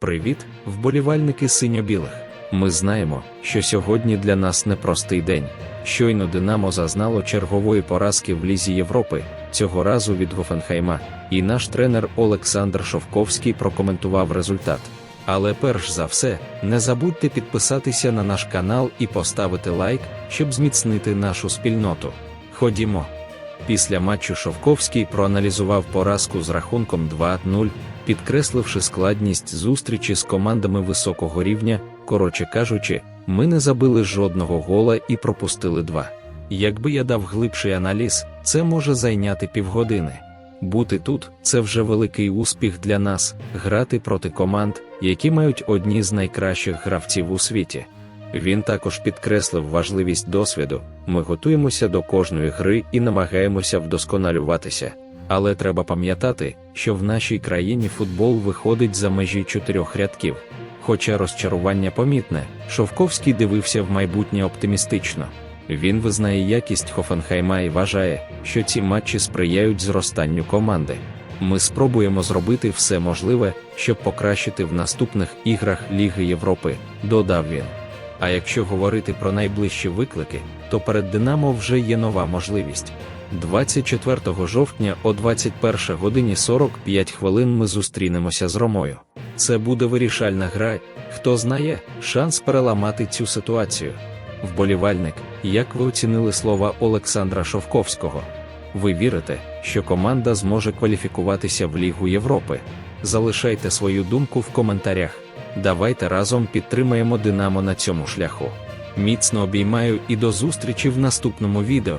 Привіт, вболівальники синьо-білих. Ми знаємо, що сьогодні для нас непростий день. Щойно Динамо зазнало чергової поразки в Лізі Європи, цього разу від Гофенхайма, і наш тренер Олександр Шовковський прокоментував результат. Але перш за все, не забудьте підписатися на наш канал і поставити лайк, щоб зміцнити нашу спільноту. Ходімо. Після матчу Шовковський проаналізував поразку з рахунком 2-0, підкресливши складність зустрічі з командами високого рівня, коротше кажучи, ми не забили жодного гола і пропустили два. Якби я дав глибший аналіз, це може зайняти півгодини. Бути тут це вже великий успіх для нас, грати проти команд, які мають одні з найкращих гравців у світі. Він також підкреслив важливість досвіду. Ми готуємося до кожної гри і намагаємося вдосконалюватися. Але треба пам'ятати, що в нашій країні футбол виходить за межі чотирьох рядків. Хоча розчарування помітне, Шовковський дивився в майбутнє оптимістично. Він визнає якість Хофенхайма і вважає, що ці матчі сприяють зростанню команди. Ми спробуємо зробити все можливе, щоб покращити в наступних іграх Ліги Європи, додав він. А якщо говорити про найближчі виклики, то перед Динамо вже є нова можливість. 24 жовтня о 21 годині 45 хвилин ми зустрінемося з Ромою. Це буде вирішальна гра, хто знає, шанс переламати цю ситуацію. Вболівальник, як ви оцінили слова Олександра Шовковського? Ви вірите, що команда зможе кваліфікуватися в Лігу Європи? Залишайте свою думку в коментарях. Давайте разом підтримаємо Динамо на цьому шляху. Міцно обіймаю і до зустрічі в наступному відео.